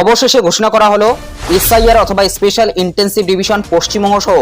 অবশেষে ঘোষণা করা হলো, এসআইআর অথবা স্পেশাল ইন্টেন্সিভ ডিভিশন পশ্চিমবঙ্গ সহ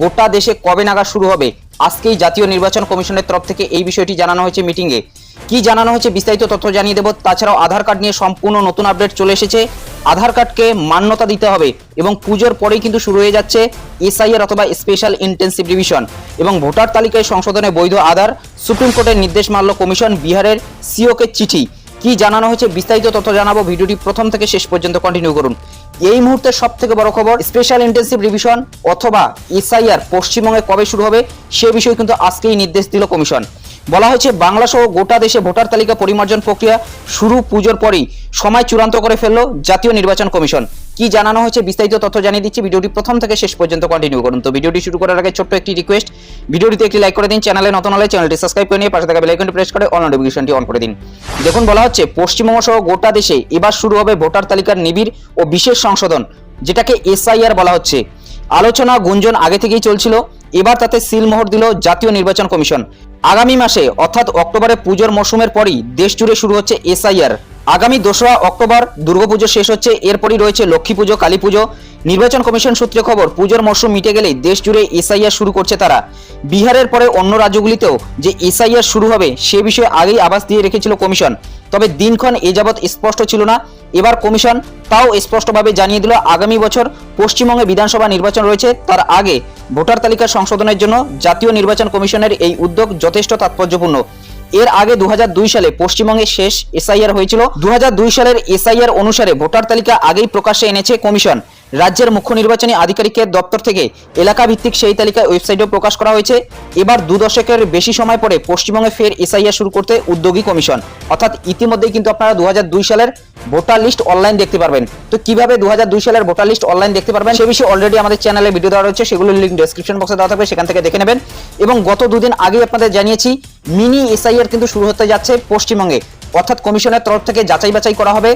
গোটা দেশে কবে নাগাদ শুরু হবে? আজকেই জাতীয় নির্বাচন কমিশনের তরফ থেকে এই বিষয়টি জানানো হয়েছে মিটিংয়ে। কি জানানো হয়েছে বিস্তারিত তথ্য জানিয়ে দেব। তাছাড়াও আধার কার্ড নিয়ে সম্পূর্ণ নতুন আপডেট চলে এসেছে। আধার কার্ডকে মান্যতা দিতে হবে এবং পুজোর পরেই কিন্তু শুরু হয়ে যাচ্ছে এসআইআর অথবা স্পেশাল ইন্টেন্সিভ ডিভিশন। এবং ভোটার তালিকায় সংশোধনে বৈধ আধার, সুপ্রিম কোর্টের নির্দেশ মানল কমিশন, বিহারের সিওকে চিঠি। কি জানানো হয়েছে বিস্তারিত তথ্য জানাব। ভিডিওটি প্রথম থেকে শেষ পর্যন্ত কন্টিনিউ করুন। এই মুহূর্তে সব থেকে বড় খবর স্পেশাল ইন্টেন্সিভ রিভিশন অথবা এসআইআর পশ্চিমবঙ্গে কবে শুরু হবে, সে বিষয়ে কিন্তু আজকেই নির্দেশ দিল কমিশন বলা হয়েছে বাংলা সহ গোটা দেশে ভোটার তালিকা পরিমার্জন প্রক্রিয়া শুরু পুজোর পরেই। সময় চূড়ান্ত করে ফেলল জাতীয় নির্বাচন কমিশন। কি জানানো হয়েছে বিস্তারিত তথ্য জানিয়ে দিচ্ছি। ভিডিওটি প্রথম থেকে শেষ পর্যন্ত কন্টিনিউ করুন। তো ভিডিওটি শুরু করার আগে ছোট্ট একটি রিকোয়েস্ট ভিডিওটিতে একটি লাইক করে দিন চ্যানেলে নতুন হলে চ্যানেলটি সাবস্ক্রাইব করে নিয়ে পাশে থাকা বেল আইকনটি প্রেস করে অল নোটিফিকেশনটি অন করে দিন। দেখুন, বলা হচ্ছে, পশ্চিমবঙ্গ সহ গোটা দেশে এবার শুরু হবে ভোটার তালিকার নিবিড় ও বিশেষ সংশোধন, যেটাকে এসআইআর বলা হচ্ছে। আলোচনা গুঞ্জন আগে থেকেই চলছিল। এবার তাতে সিলমোহর দিল জাতীয় নির্বাচন কমিশন। আগামী মাসে অর্থাৎ অক্টোবরে পুজোর মৌসুমের পরই দেশ জুড়ে শুরু হচ্ছে এসআইআর। আগামী দোসরা অক্টোবর দুর্গাপুজো শেষ হচ্ছে। এরপরই রয়েছে লক্ষ্মী পুজো, কালী পুজো। নির্বাচন কমিশন সূত্রে খবর, পুজোর মরশুম মিটে গেলেই দেশ জুড়ে এসআইআর শুরু করছে তারা। বিহারের পরে অন্য রাজ্যগুলিতেও যে এসআইআর শুরু হবে, সে বিষয়ে আগেই আভাস দিয়ে রেখেছিল কমিশন। তবে দিনক্ষণ এ যাবৎ স্পষ্ট ছিল না। এবার কমিশন তাও স্পষ্টভাবে জানিয়ে দিল, আগামী বছর পশ্চিমবঙ্গে বিধানসভা নির্বাচন রয়েছে। তার আগে ভোটার তালিকা সংশোধনের জন্য জাতীয় নির্বাচন কমিশনের এই উদ্যোগ যথেষ্ট তাৎপর্যপূর্ণ। এর আগে দু সালে পশ্চিমবঙ্গে শেষ এসআইআর হয়েছিল। দু সালের এসআইআর অনুসারে ভোটার তালিকা আগেই প্রকাশ্যে এনেছে কমিশন। রাজ্যের মুখ্য নির্বাচনী আধিকারিকের দপ্তর থেকে এলাকা ভিত্তিক সেই তালিকায় ওয়েবসাইটেও প্রকাশ করা হয়েছে। এবার দু দশকের বেশি সময় পরে পশ্চিমবঙ্গে ফের এসআইআর শুরু করতে উদ্যোগী কমিশন। অর্থাৎ ইতিমধ্যেই কিন্তু আপনারা দু সালের ভোটার লিস্ট অনলাইন দেখতে পারবেন। তো কীভাবে দু সালের ভোটার লিস্ট অনলাইন দেখতে পারবেন, সে বিষয়ে অলরেডি আমাদের চ্যানেলে ভিডিও দেওয়া রয়েছে, সেগুলোর লিঙ্ক ডেসক্রিপশন বক্সে দেওয়া থাকবে, সেখান থেকে দেখে নেবেন। এবং গত দুদিন আগেই আপনাদের জানিয়েছি মিনি এসআইআর কিন্তু শুরু হতে যাচ্ছে পশ্চিমবঙ্গে। অর্থাৎ কমিশনের তরফ থেকে যাচাই বাছাই করা হবে।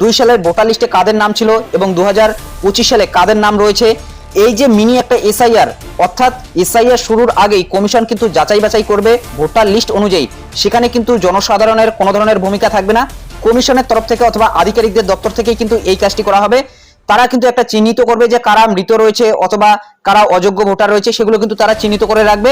দু সালের ভোটার লিস্টে কাদের নাম ছিল এবং দু হাজার পঁচিশ সালে কাদের নাম রয়েছে? এই যে মিনি একটা এসআইআর অর্থাৎ এসআইআর শুরুর আগেই কমিশন কিন্তু যাচাই বাছাই করবে ভোটার লিস্ট অনুযায়ী। সেখানে কিন্তু জনসাধারণের কোনো ধরনের ভূমিকা থাকবে না। কমিশনের তরফ থেকে অথবা আধিকারিকদের দপ্তর থেকেই কিন্তু এই কাজটি করা হবে। তারা কিন্তু একটা চিহ্নিত করবে যে কারা মৃত রয়েছে অথবা কারা অযোগ্য ভোটার রয়েছে, সেগুলো কিন্তু তারা চিহ্নিত করে রাখবে।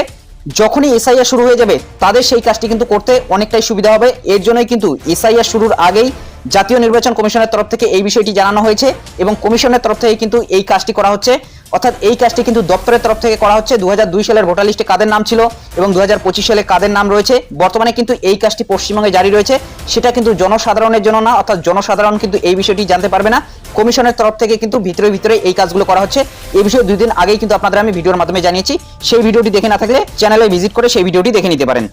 যখনই এসআইআর শুরু হয়ে যাবে, তাদের সেই কাজটি কিন্তু করতে অনেকটাই সুবিধা হবে। এর জন্যই কিন্তু এসআইআর শুরুর আগেই জাতীয় নির্বাচন কমিশনের তরফ থেকে এই বিষয়টি জানানো হয়েছে এবং কমিশনের তরফ থেকে কিন্তু এই কাজটি করা হচ্ছে। অর্থাৎ এই কাজটি কিন্তু দপ্তরের তরফ থেকে করা হচ্ছে। দু হাজার দুই সালের ভোটার লিস্টে কাদের নাম ছিল এবং দুহাজার পঁচিশ সালে কাদের নাম রয়েছে? বর্তমানে কিন্তু এই কাজটি পশ্চিমবঙ্গে জারি রয়েছে। সেটা কিন্তু জনসাধারণের জন্য না, অর্থাৎ জনসাধারণ কিন্তু এই বিষয়টি জানতে পারবে না। কমিশনের তরফ থেকে কিন্তু ভিতরে ভিতরে এই কাজগুলো করা হচ্ছে। এই বিষয়ে দুই দিন আগেই কিন্তু আপনাদের আমি ভিডিওর মাধ্যমে জানিয়েছি। সেই ভিডিওটি দেখে না থাকলে চ্যানেলে ভিজিট করে সেই ভিডিওটি দেখে নিতে পারেন।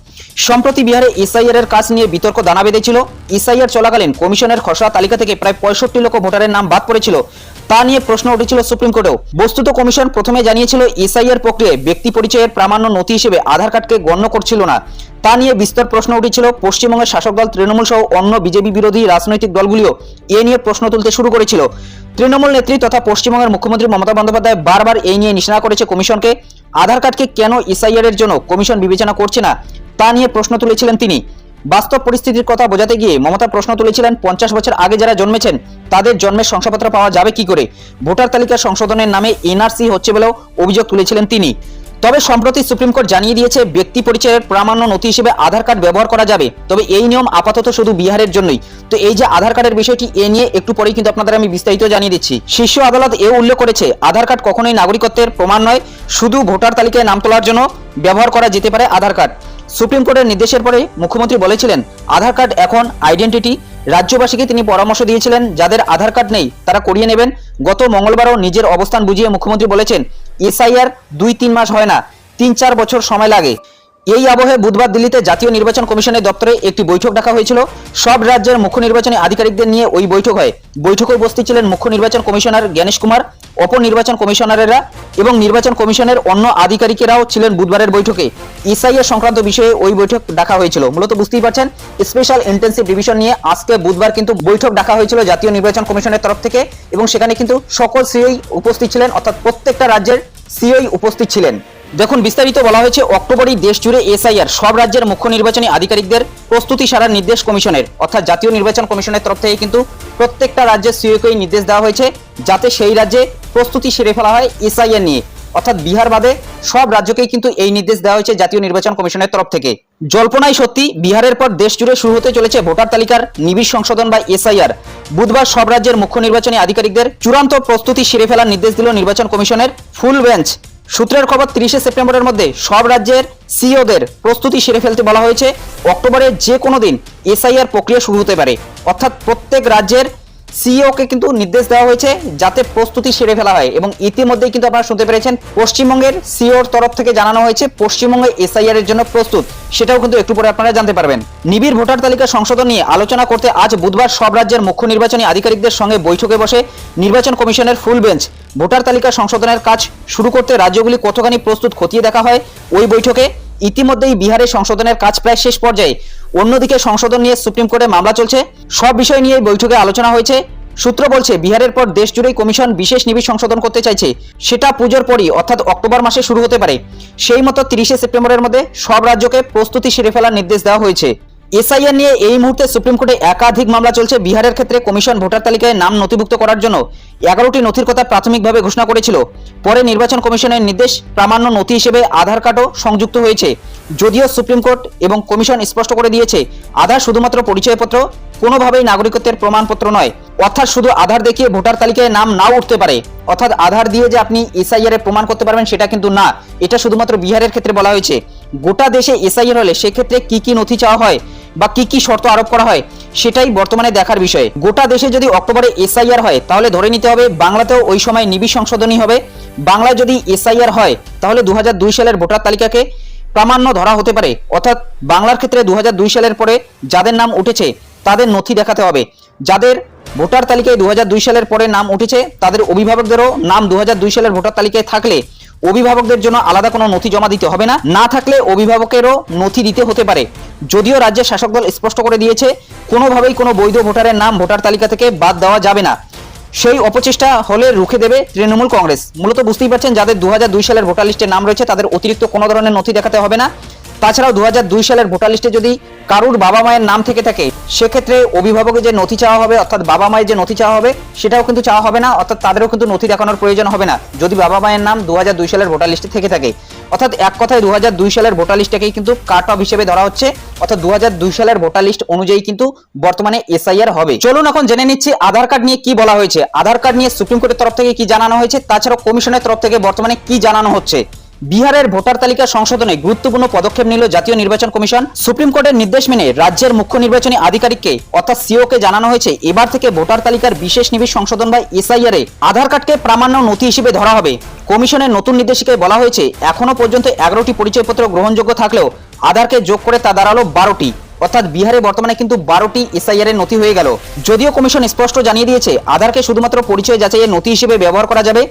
সম্প্রতি বিহারে এসআইআর এর কাজ নিয়ে বিতর্ক, দানা বেঁধেছিল। এসআইআর চলাকালীন কমিশনের খসড়া তালিকা থেকে প্রায় পঁয়ষট্টি লক্ষ ভোটারের নাম বাদ পড়েছিল। তা নিয়ে প্রশ্ন উঠেছিল সুপ্রিম কোর্টেও। বস্তুত কমিশন প্রথমে জানিয়েছিল, এসআইআর প্রক্রিয়ায় ব্যক্তি পরিচয়ের প্রামাণ্য নথি হিসেবে আধার কার্ডকে গণ্য করছিল না। তা নিয়ে বিস্তর প্রশ্ন উঠেছিল। পশ্চিমবঙ্গের শাসক দল তৃণমূল সহ অন্য বিজেপি বিরোধী রাজনৈতিক দলগুলিও এ নিয়ে প্রশ্ন তুলতে শুরু করেছিল। তৃণমূল নেত্রী তথা পশ্চিমবঙ্গের মুখ্যমন্ত্রী মমতা বন্দ্যোপাধ্যায় বারবার এই নিয়ে নিশানা করেছে কমিশনকে। আধার কার্ডকে কেন এসআইআর এর জন্য কমিশন বিবেচনা করছে না? তা নিয়ে প্রশ্ন তুলেছিলেন তিনি। বাস্তব পরিস্থিতির কথা বোঝাতে গিয়ে মমতা প্রশ্ন তুলেছিলেন, পঞ্চাশ বছর আগে যারা জন্মেছেন, তাদের জন্মের শংসাপত্র পাওয়া যাবে কি করে? ভোটার তালিকা সংশোধনের নামে এনআরসি হচ্ছে বলেও অভিযোগ তুলেছিলেন তিনি। তবে সম্প্রতি সুপ্রিম কোর্ট জানিয়ে দিয়েছে, ব্যক্তি পরিচয়ের প্রামাণ্য নথি হিসেবে আধার কার্ড ব্যবহার করা যাবে। তবে এই নিয়ম আপাতত শুধু বিহারের জন্যই। তো এই যে আধার কার্ডের বিষয়টি এ নিয়ে একটু পরেই কিন্তু আপনাদের আমি বিস্তারিত জানিয়ে দিচ্ছি। শীর্ষ আদালত এও উল্লেখ করেছে, আধার কার্ড কখনোই নাগরিকত্বের প্রমাণ নয়, শুধু ভোটার তালিকায় নাম তোলার জন্য ব্যবহার করা যেতে পারে আধার কার্ড। সুপ্রিম কোর্টের নির্দেশের পরে মুখ্যমন্ত্রী বলেছিলেন, আধার কার্ড এখন আইডেন্টিটি। রাজ্যবাসীকে তিনি পরামর্শ দিয়েছিলেন, যাদের আধার কার্ড নেই, তারা করিয়ে নেবেন। গত মঙ্গলবারও নিজের অবস্থান বুঝিয়ে মুখ্যমন্ত্রী বলেছেন, এসআইআর দুই তিন মাস হয় না তিন চার বছর সময় লাগে। এই আবহে বুধবার দিল্লিতে জাতীয় নির্বাচন কমিশনের দপ্তরে একটি বৈঠক ডাকা হয়েছিল। সব রাজ্যের মুখ্য নির্বাচনী আধিকারিকদের নিয়ে ওই বৈঠক হয়। বৈঠকে উপস্থিত ছিলেন মুখ্য নির্বাচন কমিশনার জ্ঞানেশ কুমার, অপর নির্বাচন কমিশনারেরা এবং নির্বাচন কমিশনের অন্য আধিকারিকেরাও ছিলেন বুধবারের বৈঠকে। ইসআইএর সংক্রান্ত বিষয়ে ওই বৈঠক ডাকা হয়েছিল। মূলত বুঝতেই পারছেন, স্পেশাল ইন্টেন্সিভ ডিভিশন নিয়ে আজকে বুধবার কিন্তু বৈঠক ডাকা হয়েছিল জাতীয় নির্বাচন কমিশনের তরফ থেকে এবং সেখানে কিন্তু সকল সিওই উপস্থিত ছিলেন, অর্থাৎ প্রত্যেকটা রাজ্যের সিওই উপস্থিত ছিলেন। দেখুন, বিস্তারিত বলা হয়েছে, অক্টোবরই দেশ জুড়ে এসআইআর, সব রাজ্যের মুখ্য নির্বাচনী আধিকারিকদের প্রস্তুতি সারার নির্দেশ কমিশনের। অর্থাৎ জাতীয় নির্বাচন কমিশনের তরফ থেকে কিন্তু প্রত্যেকটা রাজ্যের সিওকেই নির্দেশ দেওয়া হয়েছে, যাতে সেই রাজ্যে প্রস্তুতি সেরে ফেলা হয় এসআইআর নিয়ে। অর্থাৎ বিহার বাদে সব রাজ্যকেই কিন্তু এই নির্দেশ দেওয়া হয়েছে জাতীয় নির্বাচন কমিশনের তরফ থেকে। জল্পনাই সত্যি, বিহারের পর দেশ জুড়ে শুরু হতে চলেছে ভোটার তালিকার নিবিড় সংশোধন বা এসআইআর। বুধবার সব রাজ্যের মুখ্য নির্বাচনী আধিকারিকদের চূড়ান্ত প্রস্তুতি সেরে ফেলার নির্দেশ দিল নির্বাচন কমিশনের ফুল বেঞ্চ। সূত্রের খবর তিরিশে সেপ্টেম্বরের মধ্যে সব রাজ্যের সিওদের প্রস্তুতি সেরে ফেলতে বলা হয়েছে। অক্টোবরের যে কোনো দিন এসআইআর প্রক্রিয়া শুরু হতে পারে। অর্থাৎ প্রত্যেক রাজ্যের সিইওকে কিন্তু নির্দেশ দেওয়া হয়েছে যাতে প্রস্তুতি সেরে ফেলা হয় এবং ইতিমধ্যেই কিন্তু আপনারা শুনতে পেরেছেন, পশ্চিমবঙ্গের সিওর তরফ থেকে জানানো হয়েছে পশ্চিমবঙ্গে এসআইআর এর জন্য প্রস্তুত। সেটাও কিন্তু একটু পরে আপনারা জানতে পারবেন। নিবিড় ভোটার তালিকা সংশোধন নিয়ে আলোচনা করতে আজ বুধবার সব রাজ্যের মুখ্য নির্বাচনী আধিকারিকদের সঙ্গে বৈঠকে বসে নির্বাচন কমিশনের ফুল বেঞ্চ। ভোটার তালিকা সংশোধনের কাজ শুরু করতে রাজ্যগুলি কতখানি প্রস্তুত খতিয়ে দেখা হয়, ওই বৈঠকে ইতিমধ্যেই বিহারে সংশোধনের কাজ প্রায় শেষ পর্যায়ে। অন্যদিকে সংশোধন নিয়ে সুপ্রিম কোর্টে মামলা চলছে। সব বিষয় নিয়ে বৈঠকে আলোচনা হয়েছে। সূত্র বলছে, বিহারের পর দেশ জুড়েই কমিশন বিশেষ নিবিড় সংশোধন করতে চাইছে। সেটা পুজোর পরই, অর্থাৎ অক্টোবর মাসে শুরু হতে পারে। সেই মতো তিরিশে সেপ্টেম্বরের মধ্যে সব রাজ্যকে প্রস্তুতি সেরে ফেলার নির্দেশ দেওয়া হয়েছে। এসআইআর নিয়ে এই মুহূর্তে সুপ্রিম কোর্টে একাধিক মামলা চলছে। বিহারের ক্ষেত্রে কমিশন ভোটার তালিকায় নাম নথিভুক্ত করার জন্য এগারোটি নথির কথা প্রাথমিকভাবে ঘোষণা করেছিল। পরে নির্বাচন কমিশনের নির্দেশ প্রামাণ্য নথি হিসেবে আধার কার্ডও সংযুক্ত হয়েছে। যদিও সুপ্রিম কোর্ট এবং কমিশন স্পষ্ট করে দিয়েছে, আধার শুধুমাত্র পরিচয়পত্র, কোনোভাবেই নাগরিকত্বের প্রমাণপত্র নয়। অর্থাৎ শুধু আধার দেখিয়ে ভোটার তালিকায় নাম নাও উঠতে পারে। অর্থাৎ আধার দিয়ে যে আপনি এসআইআর এ প্রমাণ করতে পারবেন সেটা কিন্তু না। এটা শুধুমাত্র বিহারের ক্ষেত্রে বলা হয়েছে। গোটা দেশে এসআইআর হলে সেক্ষেত্রে কি কি নথি চাওয়া হয় বা কি কি শর্ত আরোপ করা হয় সেটাই বর্তমানে দেখার বিষয়। গোটা দেশে যদি অক্টোবরে এসআইআর হয়, তাহলে ধরে নিতে হবে বাংলাতেও ওই সময় নিবিড় সংশোধনী হবে। বাংলায় যদি এসআইআর হয়, তাহলে দু হাজার দুই সালের ভোটার তালিকাকে প্রামাণ্য ধরা হতে পারে। অর্থাৎ বাংলার ক্ষেত্রে দু হাজার দুই সালের পরে যাদের নাম উঠেছে, তাদের নথি দেখাতে হবে। যাদের ভোটার তালিকায় দু হাজার দুই সালের পরে নাম উঠেছে, তাদের অভিভাবকদেরও নাম দু হাজার দুই সালের ভোটার তালিকায় থাকলে অভিভাবকদের জন্য আলাদা কোনো নথি জমা দিতে হবে না। না থাকলে অভিভাবকেরও নথি দিতে হতে পারে। যদিও রাজ্যের শাসক দল স্পষ্ট করে দিয়েছে, কোনোভাবেই কোনো বৈধ ভোটারের নাম ভোটার তালিকা থেকে বাদ দেওয়া যাবে না। সেই অপচেষ্টা হলে রুখে দেবে তৃণমূল কংগ্রেস। মূলত বুঝতেই পারছেন, যাদের দু হাজার দুই সালের ভোটার লিস্টে নাম রয়েছে, তাদের অতিরিক্ত কোনো ধরনের নথি দেখাতে হবে না। তাছাড়াও দু হাজার দুই সালের ভোটার লিস্টে যদি কারুর বাবা মায়ের নাম থেকে থাকে, সেক্ষেত্রে অভিভাবকের যে নথি চাওয়া হবে, অর্থাৎ বাবা মায়ের যে নথি চাওয়া হবে, সেটাও কিন্তু চাওয়া হবে না, অর্থাৎ তাদেরও কিন্তু নথি দেখানোর প্রয়োজন হবে না। যদি বাবা মায়ের নাম দু সালের ভোটার লিস্টে থেকে থাকে, অর্থাৎ এক কথায় দু সালের ভোটার লিস্টটাকেই কিন্তু কাট অফ হিসেবে ধরা হচ্ছে, অর্থাৎ দু হাজার দুই সালের ভোটার লিস্ট অনুযায়ী কিন্তু বর্তমানে এসআইআর হবে। চলুন এখন জেনে নিচ্ছি আধার কার্ড নিয়ে কি বলা হয়েছে। আধার কার্ড নিয়ে সুপ্রিম কোর্টের তরফ থেকে কি জানানো হয়েছে? তাছাড়া কমিশনের তরফ থেকে বর্তমানে কি জানানো হচ্ছে? বিহারের ভোটার তালিকা সংশোধনে গুরুত্বপূর্ণ পদক্ষেপ নিল জাতীয় নির্বাচন কমিশন। সুপ্রিম কোর্টের নির্দেশ মেনে রাজ্যের মুখ্য নির্বাচনী আধিকারিককে, অর্থাৎ সিওকে জানানো হয়েছে, এবার থেকে ভোটার তালিকার বিশেষ নিবিড় সংশোধন বা এসআইআর আধার কার্ডকে প্রামাণ্য নথি হিসেবে ধরা হবে। কমিশনের নতুন নির্দেশিকায় বলা হয়েছে এখনও পর্যন্ত এগারোটি পরিচয়পত্র গ্রহণযোগ্য থাকলেও আধারকে যোগ করে তা দাঁড়াল বারোটি। অর্থাৎ বিহারে বর্তমানে কিন্তু বারোটি এসআইআর এর নথি হয়ে গেল। যদিও কমিশন স্পষ্ট জানিয়ে দিয়েছে, আধারকে শুধুমাত্র পরিচয় যাচাইয়ের নথি হিসেবে ব্যবহার করা যাবে।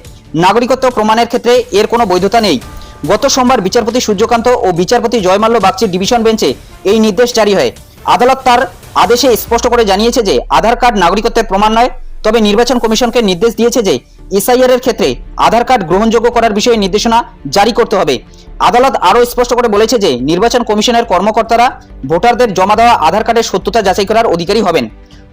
নাগরিকত্ব প্রমাণের ক্ষেত্রে এর কোনো বৈধতা নেই। গত সোমবার বিচারপতি সূর্যকান্ত ও বিচারপতি জয়মাল্য বাগচির ডিভিশন বেঞ্চে এই নির্দেশ জারি হয়। আদালত তার আদেশে স্পষ্ট করে জানিয়েছে যে, আধার কার্ড নাগরিকত্বের প্রমাণ নয়, তবে নির্বাচন কমিশনকে নির্দেশ দিয়েছে যে, এসআইআর এর ক্ষেত্রে আধার কার্ড গ্রহণযোগ্য করার বিষয়ে নির্দেশনা জারি করতে হবে। আদালত আরও স্পষ্ট করে বলেছে যে, নির্বাচন কমিশনের কর্মকর্তারা ভোটারদের জমা দেওয়া আধার কার্ডের সত্যতা যাচাই করার অধিকারী হবেন।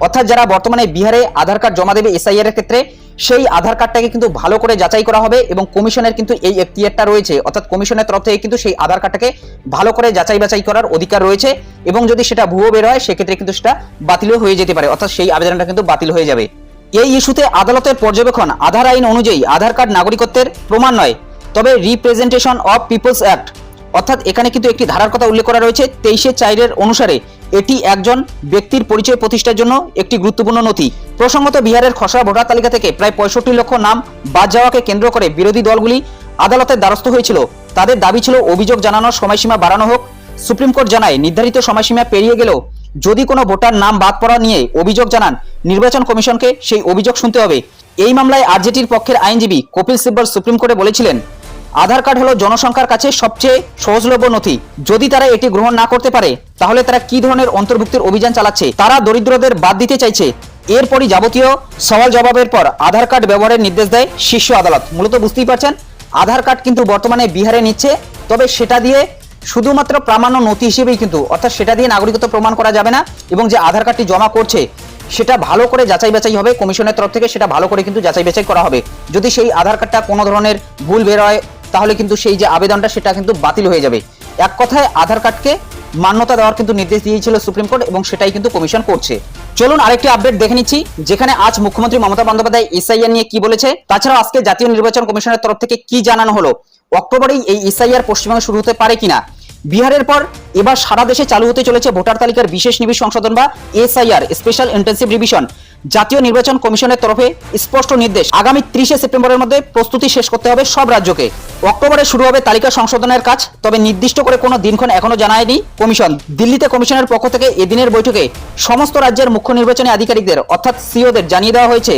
অর্থাৎ যারা বর্তমানে বিহারে আধার কার্ড জমা দেবে এসআইআর এর ক্ষেত্রে, সেই আধার কার্ডটাকে কিন্তু ভালো করে যাচাই করা হবে এবং কমিশনের কিন্তু এই এখতিয়ারটা রয়েছে। অর্থাৎ কমিশনের তরফ থেকে কিন্তু সেই আধার কার্ডটাকে ভালো করে যাচাই বাছাই করার অধিকার রয়েছে এবং যদি সেটা ভুয়ো বের হয়, সেক্ষেত্রে কিন্তু সেটা বাতিলও হয়ে যেতে পারে। অর্থাৎ সেই আবেদনটা কিন্তু বাতিল হয়ে যাবে। এই ইস্যুতে আদালতের পর্যবেক্ষণ, আধার আইন অনুযায়ী আধার কার্ড নাগরিকত্বের প্রমাণ নয়, তবে রিপ্রেজেন্টেশন অফ পিপলস অ্যাক্ট অর্থাৎ এখানে কিন্তু একটি ধারার কথা উল্লেখ করা রয়েছে, তেইশে চাইরের অনুসারে এটি একজন ব্যক্তির পরিচয় প্রতিষ্ঠার জন্য একটি গুরুত্বপূর্ণ নথি। প্রসঙ্গত বিহারের খসড়া ভোটার তালিকা থেকে প্রায় পঁয়ষট্টি লক্ষ নাম বাদ যাওয়াকে কেন্দ্র করে বিরোধী দলগুলি আদালতের দ্বারস্থ হয়েছিল। তাদের দাবি ছিল অভিযোগ জানানোর সময়সীমা বাড়ানো হোক। সুপ্রিম কোর্ট জানায়, নির্ধারিত সময়সীমা পেরিয়ে গেলেও যদি কোনো ভোটার নাম বাদ পড়া নিয়ে অভিযোগ জানান, নির্বাচন কমিশনকে সেই অভিযোগ শুনতে হবে। এই মামলায় আরজেটির পক্ষের আইনজীবী কপিল সিব্বল সুপ্রিম কোর্টে বলেছিলেন আধার কার্ড হলো জনসংখ্যার কাছে সবচেয়ে সহজলভ্য নথি। যদি তারা এটি গ্রহণ না করতে পারে, তাহলে তারা কি ধরনের অন্তর্ভুক্তির অভিযান চালাচ্ছে? তারা দরিদ্রদের বাদ দিতে চাইছে। এরপরই যাবতীয় সওয়াল জবাবের পর আধার কার্ড ব্যবহারের নির্দেশ দেয় শীর্ষ আদালত। মূলত বুঝতেই পারছেন, আধার কার্ড কিন্তু বর্তমানে বিহারে নিচ্ছে, তবে সেটা দিয়ে শুধুমাত্র প্রামাণ্য নথি হিসেবেই কিন্তু, অর্থাৎ সেটা দিয়ে নাগরিকত্ব প্রমাণ করা যাবে না, এবং যে আধার কার্ডটি জমা করছে, সেটা ভালো করে যাচাই বাছাই হবে, কমিশনের তরফ থেকে সেটা ভালো করে কিন্তু যাচাই বাছাই করা হবে। যদি সেই আধার কার্ডটা কোনো ধরনের ভুল বের হয় তাহলে কিন্তু সেই যে আবেদনটা, সেটা কিন্তু বাতিল হয়ে যাবে। এক কথায়, আধার কার্ডকে মান্যতা দেওয়ার কিন্তু নির্দেশ দিয়েছিল সুপ্রিম কোর্ট এবং সেটাই কিন্তু কমিশন করছে। চলুন আরেকটি আপডেট দেখে নিচ্ছি, যেখানে আজ মুখ্যমন্ত্রী মমতা বন্দ্যোপাধ্যায় এসআইআর নিয়ে কি বলেছে তাছাড়া আজকে জাতীয় নির্বাচন কমিশনের তরফ থেকে কি জানানো হলো? অক্টোবরেই এই এসআইআর পশ্চিমবঙ্গে শুরু হতে পারে কিনা? বিহারের পর এবার সারা দেশে চালু হতে চলেছে ভোটার তালিকার বিশেষ নিবিড় সংশোধন বা এসআইআর স্পেশাল ইন্টেন্সিভ রিভিশন জাতীয় নির্বাচন কমিশনের তরফে স্পষ্ট নির্দেশ। আগামী ত্রিশে সেপ্টেম্বরের মধ্যে প্রস্তুতি শেষ করতে হবে সব রাজ্যকে। অক্টোবরে শুরু হবে তালিকা সংশোধনের কাজ, তবে নির্দিষ্ট করে কোনো দিনক্ষণ এখনও জানায়নি কমিশন। দিল্লিতে কমিশনের পক্ষ থেকে এদিনের বৈঠকে সমস্ত রাজ্যের মুখ্য নির্বাচনী আধিকারিকদের, অর্থাৎ সিওদের জানিয়ে দেওয়া হয়েছে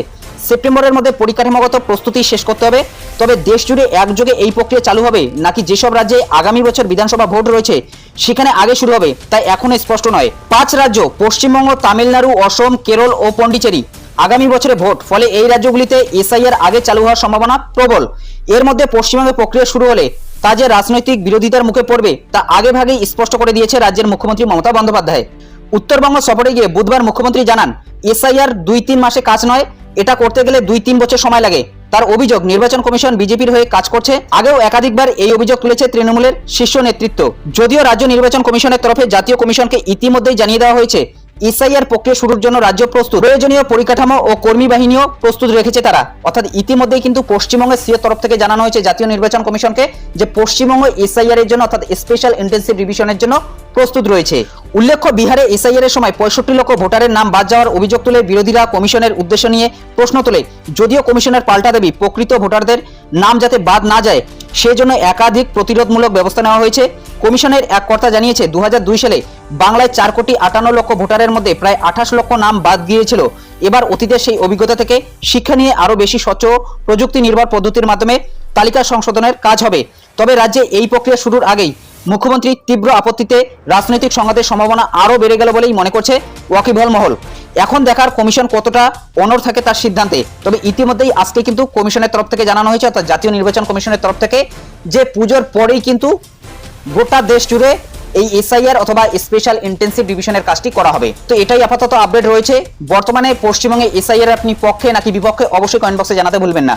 সেপ্টেম্বরের মধ্যে পরিকাঠামোগত প্রস্তুতি শেষ করতে হবে। তবে দেশ জুড়ে একযোগে এই প্রক্রিয়া চালু হবে, নাকি যেসব রাজ্যে আগামী বছর বিধানসভা ভোট রয়েছে, সেখানে আগে শুরু হবে তাই এখনও স্পষ্ট নয়। পাঁচ রাজ্য, পশ্চিমবঙ্গ, তামিলনাড়ু, অসম, কেরল ও পন্ডিচেরি, আগামী বছরে ভোট, ফলে এই রাজ্যগুলিতে এসআইআর আগে চালু হওয়ার সম্ভাবনা প্রবল। এর মধ্যে পশ্চিমবঙ্গে প্রক্রিয়া শুরু হলে, তা যে রাজনৈতিক বিরোধিতার মুখে পড়বে, তা আগে ভাগেই স্পষ্ট করে দিয়েছে রাজ্যের মুখ্যমন্ত্রী মমতা বন্দ্যোপাধ্যায়। উত্তরবঙ্গ সফরে গিয়ে বুধবার মুখ্যমন্ত্রী জানান, এসআইআর দুই তিন মাসে কাজ নয় এটা করতে গেলে দুই তিন বছর সময় লাগে। তার অভিযোগ, নির্বাচন কমিশন বিজেপির হয়ে কাজ করছে। আগেও একাধিকবার এই অভিযোগ তুলেছে তৃণমূলের শীর্ষ নেতৃত্ব। যদিও রাজ্য নির্বাচন কমিশনের তরফে জাতীয় কমিশনকে ইতিমধ্যেই জানিয়ে দেওয়া হয়েছে এসআইআর প্রক্রিয়া শুরুর জন্য রাজ্য প্রস্তুত। প্রয়োজনীয় পরিকাঠামো ও কর্মী বাহিনীও প্রস্তুত রেখেছে তারা। অর্থাৎ ইতিমধ্যেই কিন্তু পশ্চিমবঙ্গের সিএর তরফ থেকে জানানো হয়েছে জাতীয় নির্বাচন কমিশনকে যে পশ্চিমবঙ্গ এসআইআর এর জন্য অর্থাৎ স্পেশাল ইন্টেন্সিভ রিভিশনের জন্য প্রস্তুত রয়েছে। উল্লেখ্য, বিহারে এসআইআর এর সময় পঁয়ষট্টি লক্ষ ভোটারের নাম বাদ যাওয়ার অভিযোগ তুলে বিরোধীরা কমিশনের উদ্দেশ্য নিয়ে প্রশ্ন তোলে। যদিও কমিশনের পাল্টা দেবী, প্রকৃত ভোটারদের নাম যাতে বাদ না যায় সেজন্য একাধিক প্রতিরোধমূলক ব্যবস্থা নেওয়া হয়েছে। কমিশনের এক কর্তা জানিয়েছে দু হাজার দুই সালে বাংলায় চার কোটি আটান্ন লক্ষ ভোটারের মধ্যে প্রায় আঠাশ লক্ষ নাম বাদ গিয়েছিল। এবার অতীতের সেই অভিজ্ঞতা থেকে শিক্ষা নিয়ে আরও বেশি স্বচ্ছ প্রযুক্তি নির্ভর পদ্ধতির মাধ্যমে তালিকা সংশোধনের কাজ হবে। তবে রাজ্যে এই প্রক্রিয়া শুরুর আগেই মুখ্যমন্ত্রী তীব্র আপত্তিতে রাজনৈতিক সংঘাতের সম্ভাবনা আরও বেড়ে গেল বলেই মনে করছে ওয়াকিবহল মহল। এখন দেখার কমিশন কতটা অনর থাকে তার সিদ্ধান্তে। তবে ইতিমধ্যেই আজকে কিন্তু কমিশনের তরফ থেকে জানানো হয়েছে, অর্থাৎ জাতীয় নির্বাচন কমিশনের তরফ থেকে, যে পুজোর পরেই কিন্তু গোটা দেশ জুড়ে এই এসআইআর অথবা স্পেশাল ইন্টেন্সিভ ডিভিশনের কাজটি করা হবে। তো এটাই আপাতত আপডেট রয়েছে। বর্তমানে পশ্চিমবঙ্গে এসআইআর আপনি পক্ষে নাকি বিপক্ষে অবশ্যই কমেন্ট বক্সে জানাতে ভুলবেন না।